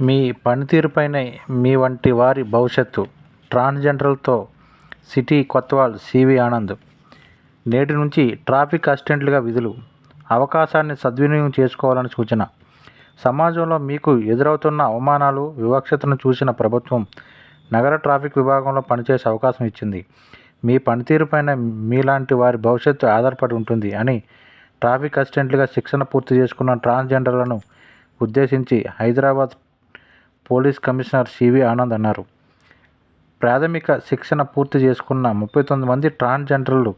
మీ పనితీరుపైనే మీ వంటి వారి భవిష్యత్తు. ట్రాన్స్జెండర్లతో city Kotwal C V Anand. నేటి నుంచి ట్రాఫిక్ అసిస్టెంట్లుగా విధులు. అవకాశాన్ని సద్వినియోగం చేసుకోవాలని సూచన. సమాజంలో మీకు ఎదురవుతున్న అవమానాలు వివక్షతను చూసిన ప్రభుత్వం నగర ట్రాఫిక్ విభాగంలో పనిచేసే అవకాశం ఇచ్చింది. మీ పనితీరుపైన మీలాంటి వారి భవిష్యత్తు ఆధారపడి ఉంటుంది అని ట్రాఫిక్ అసిస్టెంట్లుగా శిక్షణ పూర్తి చేసుకున్న ట్రాన్స్జెండర్లను ఉద్దేశించి Hyderabad police commissioner C V Anand అన్నారు. ప్రాథమిక శిక్షణ పూర్తి చేసుకున్న ముప్పై తొమ్మిది మంది ట్రాన్స్జెండర్లు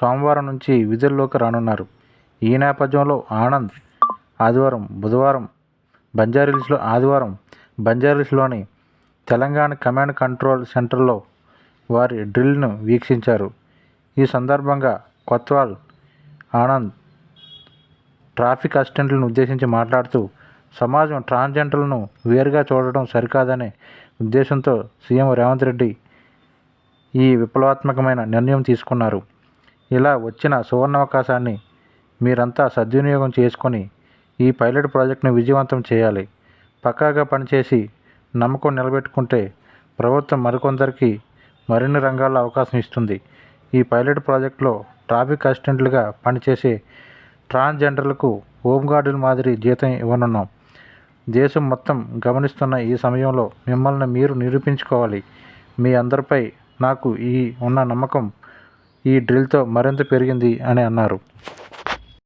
సోమవారం నుంచి విధుల్లోకి రానున్నారు. ఈ నేపథ్యంలో ఆనంద్ ఆదివారం బుధవారం బంజారిల్స్లో ఆదివారం బంజారిల్స్లోని తెలంగాణ కమాండ్ కంట్రోల్ సెంటర్లో వారి డ్రిల్ను వీక్షించారు. ఈ సందర్భంగా కొత్వాల్ ఆనంద్ ట్రాఫిక్ అసిస్టెంట్లను ఉద్దేశించి మాట్లాడుతూ సమాజం ట్రాన్స్జెండర్లను వేరుగా చూడడం సరికాదనే ఉద్దేశంతో సీఎం రేవంత్ రెడ్డి ఈ విప్లవాత్మకమైన నిర్ణయం తీసుకున్నారు. ఇలా వచ్చిన సువర్ణావకాశాన్ని మీరంతా సద్వినియోగం చేసుకొని ఈ పైలట్ ప్రాజెక్టును విజయవంతం చేయాలి. పక్కాగా పనిచేసి నమ్మకం నిలబెట్టుకుంటే ప్రభుత్వం మరికొందరికి మరిన్ని రంగాల్లో అవకాశం ఇస్తుంది. ఈ పైలట్ ప్రాజెక్టులో ట్రాఫిక్ అసిస్టెంట్లుగా పనిచేసే ట్రాన్స్జెండర్లకు హోంగార్డుల మాదిరి జీతం ఇవ్వనున్నాం. దేశం మొత్తం గమనిస్తున్న ఈ సమయంలో మిమ్మల్ని మీరు నిరూపించుకోవాలి. మీ అందరిపై నాకు ఈ ఉన్న నమ్మకం ఈ డ్రిల్తో మరింత పెరిగింది అని అన్నారు.